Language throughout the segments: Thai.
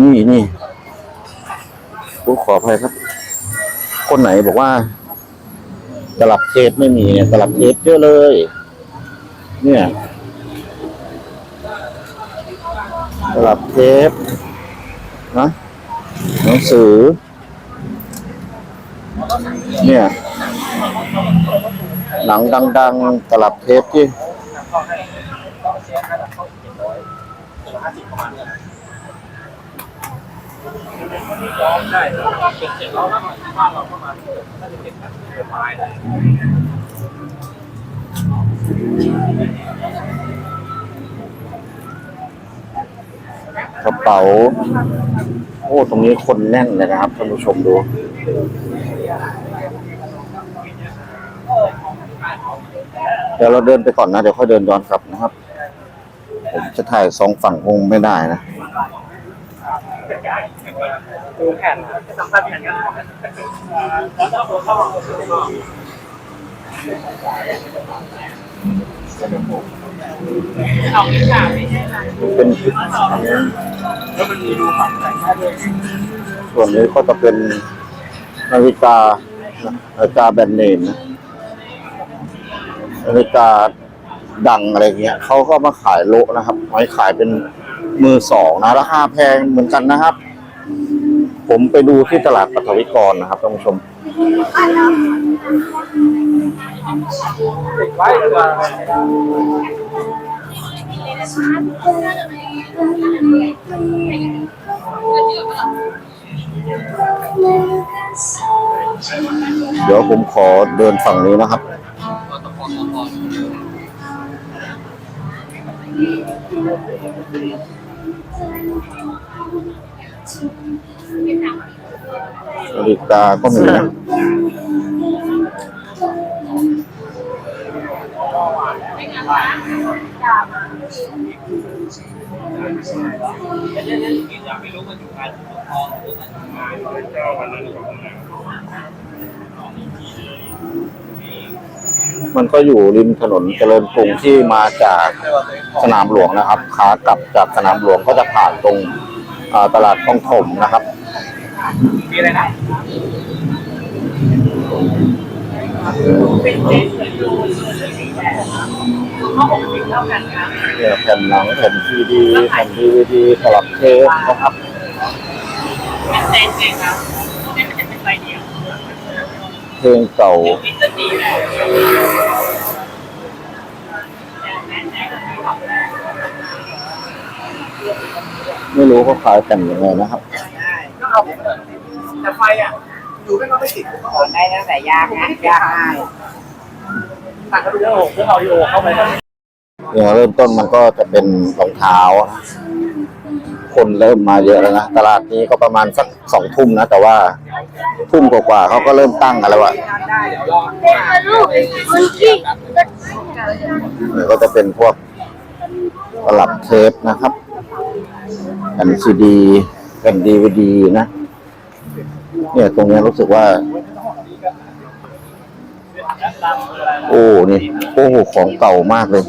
นี่นี่กูขออภัยครับ คนไหนบอกว่าตลับเทปไม่มีเนี่ยตลับเทปเยอะเลย เนี่ยตลับเทปนะหนังสือ เนี่ย หนังดัง ๆ ตลับเทปที่ ร้องได้ถ้าเกระเป๋า โอ้ ตรงนี้คนแน่นเลยนะครับท่านผู้ชมดูเดี๋ยวเราเดินไปก่อนนะ เดี๋ยวค่อยเดินย้อนกลับนะครับ ผมจะถ่ายสองฝั่งคงไม่ได้นะ ดูแผ่นสัมผัสแผ่นกันแล้วก็เข้าเอาอีกอย่างไม่ใช่ไหมเป็นแล้วมันมีดูฝั่งไหนได้ด้วยส่วนนี้ก็จะเป็นนาฬิกานาฬิกาแบรนด์เนมนะนาฬิกาดังอะไรเงี้ยเขาก็มาขายโลนะครับไม่ขายเป็น มือสองนะราคาแพงเหมือนกันนะครับ ผมไปดูที่ตลาดปัทวิกรนะครับท่านผู้ชมเดี๋ยวผมขอเดินฝั่งนี้นะครับ นาฬิกาก็ มีนะไม่รู้มันอยู่กันพอมันก็อยู่ริมถนนเจริญกรุงที่มาจากสนามหลวงนะครับ ขากลับจากสนามหลวงก็จะผ่านตรงอ่าตลาดคลองถมนะครับมีอะไรนะเป็นเจ๊เขาบอกติดเท่ากันนะเนี่ยแผ่นหนังแผ่นซีดีแผ่นดีวดีสลับเทปนะครับเป็นเซนเองครับนี่มันจะเป็นใบเดียวเพ ลงเก่ามิสเตอร์ดีแหละไม่รู้เขาขายแผ่นยังไงนะครับ ก็เอาแต่ไฟอะอยู่ไม่ก็ไม่ติดก็ออกได้ตั้งแต่ยากนะยากง่ายตัดกระดูกแล้วเพื่อเอาโยเข้าไปเนี่ยเริ่มต้นมันก็จะเป็นรองเท้า คนเริ่มมาเยอะแล้วนะตลาดนี้ก็ประมาณสักสองทุ่มนะ แต่ว่าทุ่มกว่าๆเขาก็เริ่มตั้งกันแล้วอะได้เดี๋ยวรอลูกมันขี้เนี่ยก็จะเป็นพวกตลับเทปนะครับแผ่นซีดีแผ่นดีวดีนะ เนี่ยตรงนี้รู้สึกว่า โอ้นี่โอ้โหของเก่ามากเลย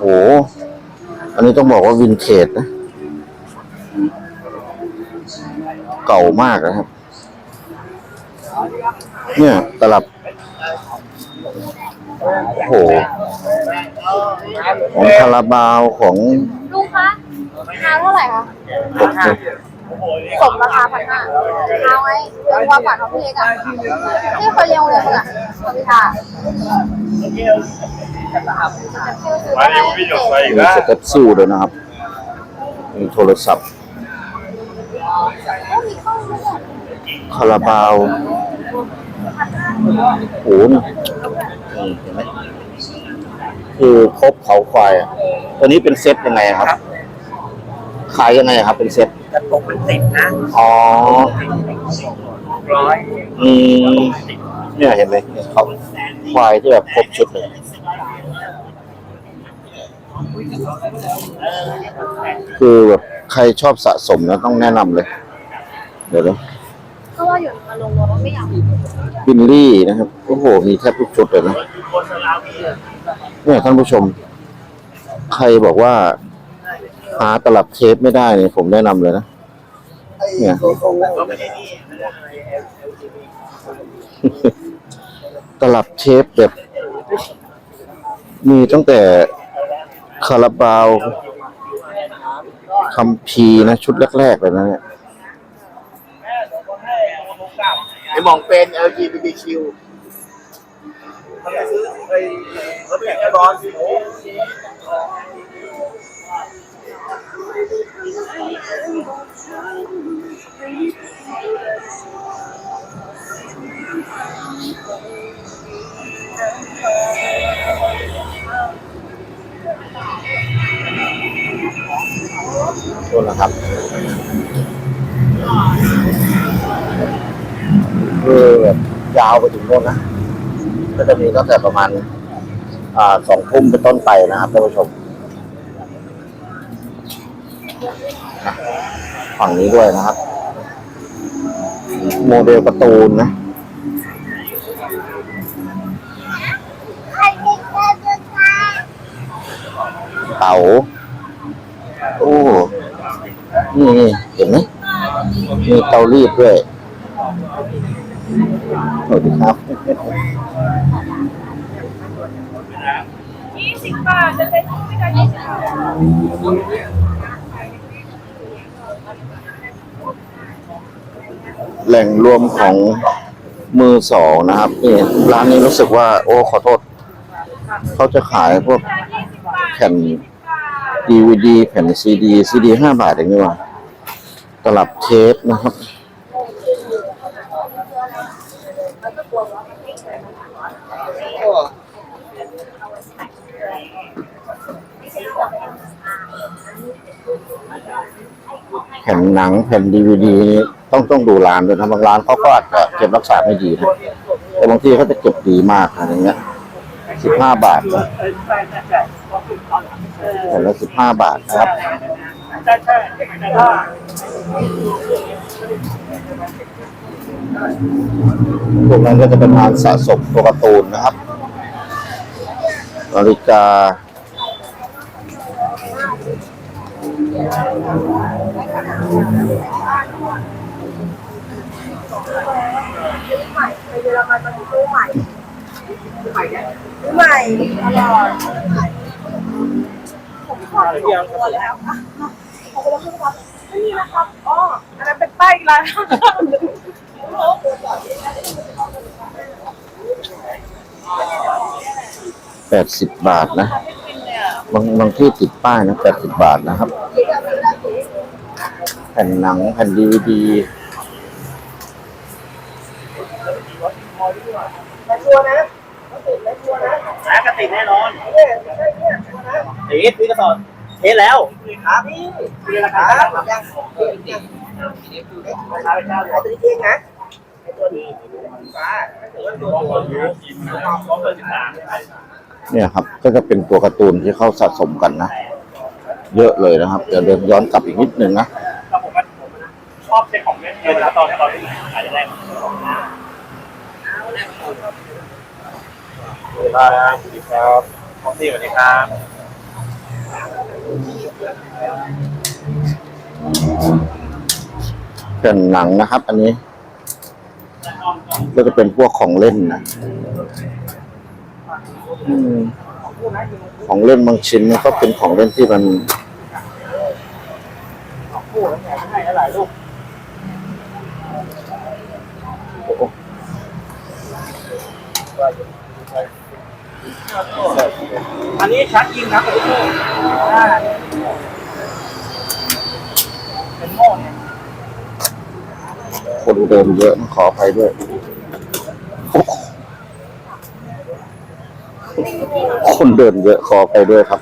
โอ้ อันนี้ต้องบอกว่าวินเทจนะ เก่ามากนะครับ เนี่ยตลับ โอ้โห ของคาราบาวของลุงคะราคาเท่าไหร่คะปกติสมราคาพันห้าเอาไว้เดี๋ยวความฝันของพี่เล็กอะที่เคยเรียนโรงเรียนมึงอะพี่ค่ะ มาเรียนวิทยาศาสตร์มีสเต็ปซิลด้วยนะครับ มีโทรศัพท์ คาราบาวโอ้โหนี่นี่เห็นไหมคือครบเขาควายอะตัวนี้เป็นเซตยังไงอะครับ ขายยังไงอะครับ เป็นเซตกระตกมันติดนะอ๋อ ร้อยอืมเนี่ยเห็นไหมเนี่ยเขาควายที่แบบครบชุดเลย คือแบบใครชอบสะสมนะต้องแนะนำเลย เดี๋ยวนะเพราะว่าอยู่มาลงรถไม่อยากบินลี่นะครับ โอ้โห มีแทบทุกชุดเลยนะคนสลาวีเนี่ยท่านผู้ชม ใครบอกว่า หาตลับเทปไม่ได้เนี่ยผมแนะนำเลยนะ เนี่ยก็ไม่ได้นี่ไม่ได้อะไร LGB ตลับเทปแบบ มีตั้งแต่ คาราบาวคัมพีร์นะ ชุดแรก ๆ เลยนะเนี่ยไอหมองเป็น LGBTQ มันไปซื้อไอ้รถแข่งร้อนสิโครับคือยาวไปถึงโน่นนะ ก็จะมีตั้งแต่ประมาณอสองทุ่มเป็นต้นไปนะครับท่านผู้ชมฝั่งนี้ด้วยนะครับ โมเดลการ์ตูนนะเต๋าโอ้ นี่นี่เห็นไหมมีเตารีดด้วยสวัสดีครับยี่สิบบาทจะเป็นไม่ได้ยี่สิบบาทแหล่งรวมของมือสองนะครับนี่ร้านนี้รู้สึกว่า โอ้ขอโทษ เขาจะขายพวกแผ่น ดีวีดีแผ่นซีดีซีดีห้าบาทเองนี่ว่าตลับเทปนะครับ แผ่นหนังแผ่นดีวดีนี่ต้องต้องดูร้านด้วยนะบางร้านเขาก็อาจจะเก็บรักษาไม่ดีนะแต่บางที่เขาจะเก็บดีมากอะไรเงี้ยสิบห้าบาทนะ แผ่นละสิบห้าบาทนะครับใช่ใช่ใช่พวกนั้นก็จะเป็นงานสะสมตัวการ์ตูนนะครับนาฬิกาไปเยอรมันมันซื้อใหม่ซื้อใหม่ตลอด ผมขอตัวแล้วขาก็เลยพูดว่าไม่มีนะครับอ๋ออันนั้นเป็นป้ายอีกแล้วแปดสิบบาทนะ บางบางที่ติดป้ายนะแปดสิบบาทนะครับ แผ่นหนังแผ่นดีวีดี แต่ชัวร์นะไม่ชัวร์นะ นะกระติกแน่นอนตีดพี่กระสอน เทสแล้วครับนี่คือราคายังราคาเป็นเจ้าตัวนี้เองนะตัวนี้ฟ้าตัวตัวตัวของเปิดสิบสามเนี่ยครับก็จะเป็นตัวการ์ตูนที่เขาสะสมกันนะ เยอะเลยนะครับเดี๋ยวเดินย้อนกลับอีกนิดนึงนะก็ผมก็ผมชอบเช็คของเล่นเยอะเวลาตอนตอนที่ขายแรกสวัสดีครับสวัสดีครับ ผมดีสวัสดีครับแผ่นหนังนะครับ อันนี้ ก็จะเป็นพวกของเล่นนะของเล่นบางชิ้นเนี่ยก็เป็นของเล่นที่มันคู่แอันนี้ชัดยิงครับคุณผู้ชมเป็นโม่เนี่ยคนเดินเยอะขออภัยด้วย คนเดินเยอะขออภัยด้วยครับ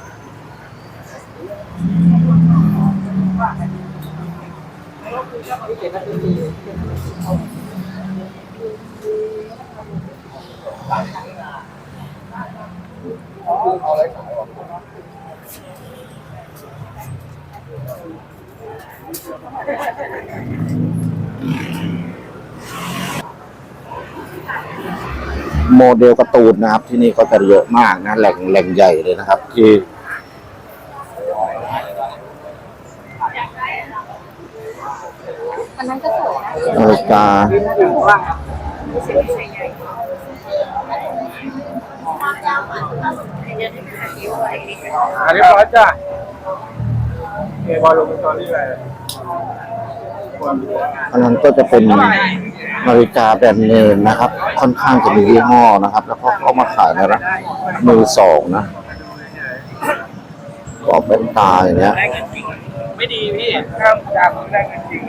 โมเดลการ์ตูนนะครับ ที่นี่ก็จะเยอะมากนะแหล่งแหล่งใหญ่เลยนะครับ ที่อันนั้นก็สวยนะนาฬิกา อันนี้ร้อยจ้ะเอบอลลงตอนนี้เลยอันนั้นก็จะเป็นนาฬิกาแบรนด์เนมนะครับ ค่อนข้างจะมียี่ห้อนะครับ แล้วก็เขามาขายในร้านมือสองนะกรอบเป็นตาอย่างเงี้ยได้เงินจริงไม่ดีพี่ข้ามจากได้เงินจริง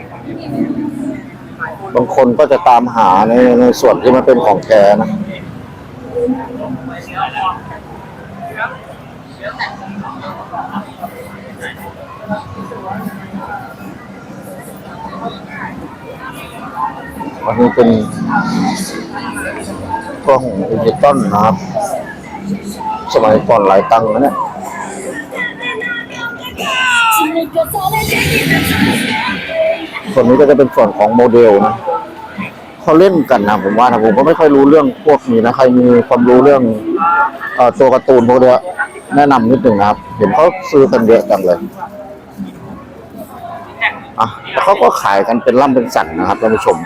บางคนก็จะตามหาในในส่วนที่มันเป็นของแท้นะ อันนี้เป็นกล้องดิจิตอลนะครับ สมัยก่อนหลายตังค์นะเนี่ยส่วนนี้ก็จะเป็นส่วนของโมเดลนะเขาเล่นกันนะผมว่านะผมก็ไม่ค่อยรู้เรื่องพวกนี้นะใครมีความรู้เรื่องอตัวการ์ตูนพวกเนี้ยแนะนำนิดหนึ่งนะครับ เห็นเขาซื้อกันเยอะจังเลยอะแต่เขาก็ขายกันเป็นล่ำเป็นสันนะครับท่านผู้ชม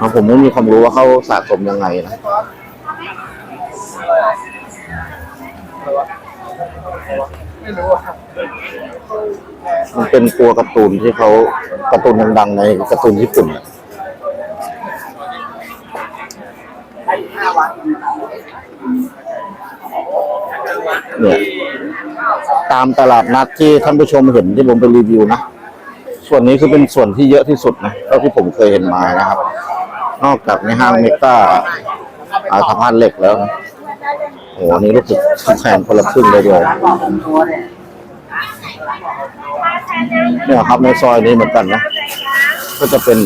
อะผมไม่มีความรู้ว่าเขาสะสมยังไงนะมันเป็นตัวการ์ตูนที่เขาการ์ตูนดังๆในการ์ตูนญี่ปุ่นอะเนี่ยตามตลาดนัดที่ท่านผู้ชมเห็นที่ผมไปรีวิวนะ ส่วนนี้คือเป็นส่วนที่เยอะที่สุดนะเท่าที่ผมเคยเห็นมานะครับ นอกจากในห้างเมกาอาสะพานเหล็กแล้วนะโอ้โหนนี้รู้สึกแทนคนละครึ่งเลยด้วเนี่ยครับในซอยนี้เหมือนกันนะ ก็จะเป็น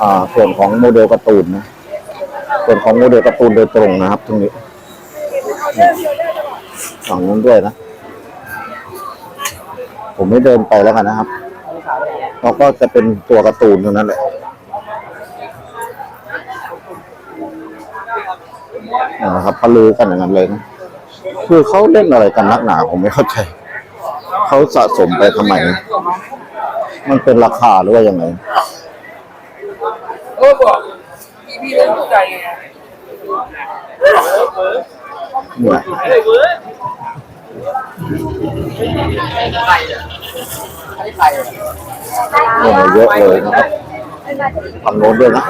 อ่าส่วนของโมเดลการ์ตูนนะ ส่วนของโมเดลการ์ตูนโดยตรงนะครับตรงนี้ฝั่งนู้นด้วยนะ ผมไม่เดินไปแล้วกันนะครับเขาก็จะเป็นตัวการ์ตูนตรงนั้นแหละ นะครับเขาลือกันอย่างนั้นเลยนะคือเขาเล่นอะไรกันนักหนาผมไม่เข้าใจเขาสะสมไปทำไม มันเป็นราคาหรือว่ายังไงเออบอกพี่พี่เล่นใจไงเนี่ยเยเว้ยเนี่ยเยอะเลยนะครับฝั่งโน้นด้วยนะ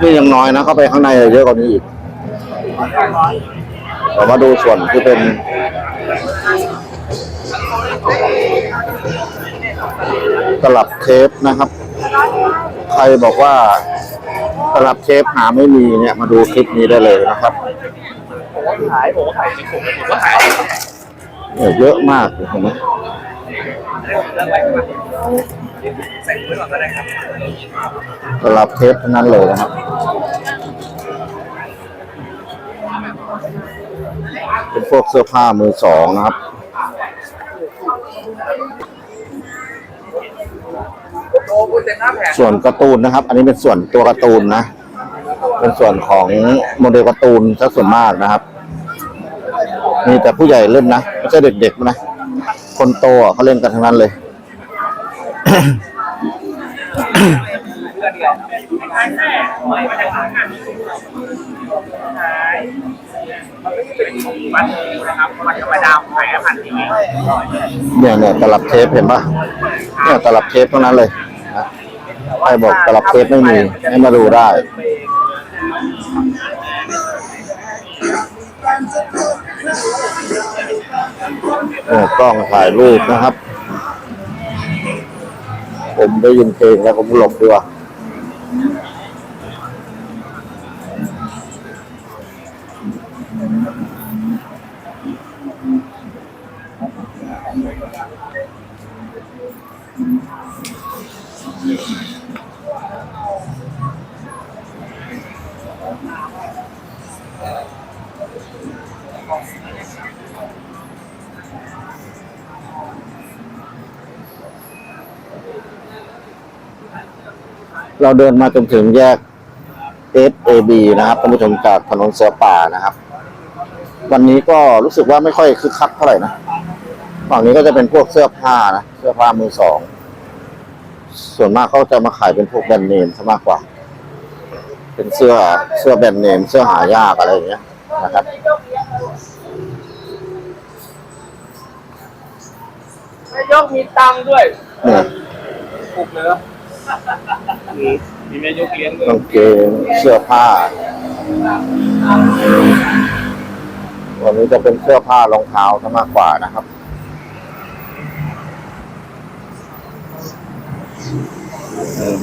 นี่ยังน้อยนะเข้าไปข้างในเยอะกว่านี้อีกเรามาดูส่วนที่เป็นตลับเทปนะครับ ใครบอกว่าตลับเทปหาไม่มีเนี่ยมาดูคลิปนี้ได้เลยนะครับผมว่าขายผมว่าขายจริงผมว่าขายเยอะมากเลยเห็นไหม ใส่ไว้ก่อนก็ได้ครับตลับเทปทั้งนั้นเลยนะครับ เป็นพวกเสื้อผ้ามือสองนะครับส่วนการ์ตูนนะครับ อันนี้เป็นส่วนตัวการ์ตูนนะ เป็นส่วนของโมเดลการ์ตูนซะส่วนมากนะครับ มีแต่ผู้ใหญ่เล่นนะ ไม่ใช่เด็กๆนะ คนโตเขาเล่นกันทั้งนั้นเลย เนี่ยเนี่ยตลับเทปเห็นปะเนี่ยตลับเทปทั้งนั้นเลยนะใครบอกตลับเทปไม่มีให้มาดูได้เนี่ยกล้องถ่ายรูปนะครับ ผมได้ยินเพลงแล้วผมหลบดีกว่าเราเดินมาจนถึงแยก SAB นะครับท่านผู้ชมจากถนนเสือป่านะครับ วันนี้ก็รู้สึกว่าไม่ค่อยคึกคักเท่าไหร่นะฝั่งนี้ก็จะเป็นพวกเสื้อผ้านะเสื้อผ้ามือสอง ส่วนมากเขาจะมาขายเป็นพวกแบรนด์เนมซะมากกว่า เป็นเสื้อเสื้อแบรนด์เนม เสื้อหายากอะไรอย่างเงี้ยนะครับนายกมีตังค์ด้วยเนี่ยปุกเลยเหรอ มีมีแม่ยกเลี้ยงด้วยกางเกงเสื้อผ้า วันนี้จะเป็นเสื้อผ้ารองเท้าซะมากกว่านะครับ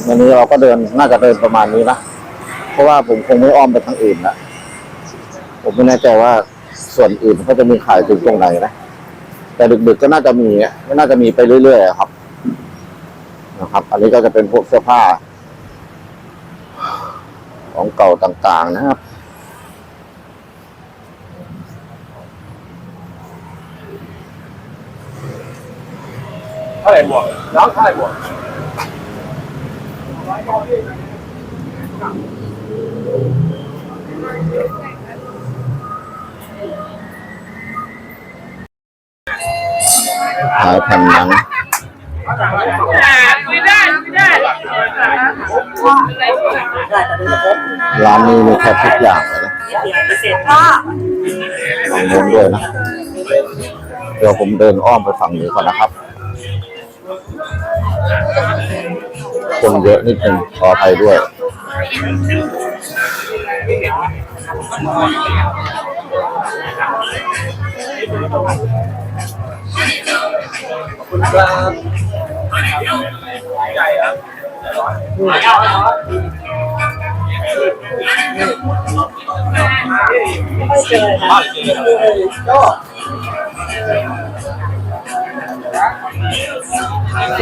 อันนี้เราก็เดินน่าจะเดินประมาณนี้นะ เพราะว่าผมคงไม่อ้อมไปทางอื่นละผมไม่แน่ใจว่าส่วนอื่นเขาจะมีขายถึงตรงไหนนะ แต่ดึกๆก็น่าจะมีอะก็น่าจะมีไปเรื่อยๆครับ นะครับ อันนี้ก็จะเป็นพวกเสื้อผ้า ของเก่าต่างๆนะครับ เท่าไหร่บวกน้องเท่าไหร่บวกขายแผ่นหนังไม่ได้ไม่ได้ ร้านนี้มีแทบทุกอย่างเลยนะฝั่งโน้นด้วยนะ เดี๋ยวผมเดินอ้อมไปฝั่งนี้ก่อนนะครับ คนเยอะนิดนึงขออภัยด้วยคุณครับ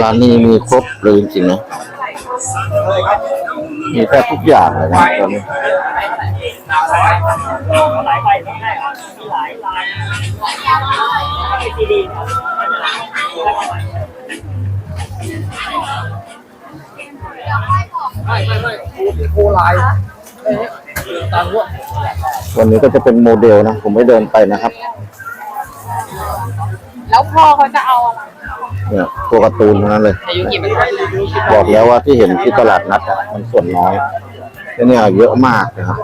ร้านนี้มีครบเลยจริงๆนะ มีแทบทุกอย่างเลยนะตอนนี้หลายใบต้องได้ครับมีหลายลายถ้าเป็นซีดีครับ ไม่ไม่ไม่โคลายตังค์ด้วยวันนี้ก็จะเป็นโมเดลนะ ผมไม่เดินไปนะครับ แล้วพ่อเขาจะเอาอะไรเนี่ยตัวการ์ตูนทั้งนั้นเลย อายุกี่ปีบอกแล้วว่าที่เห็นที่ตลาดนัดอะมันส่วนน้อยแล้วเนี่ยเยอะมากนะครับ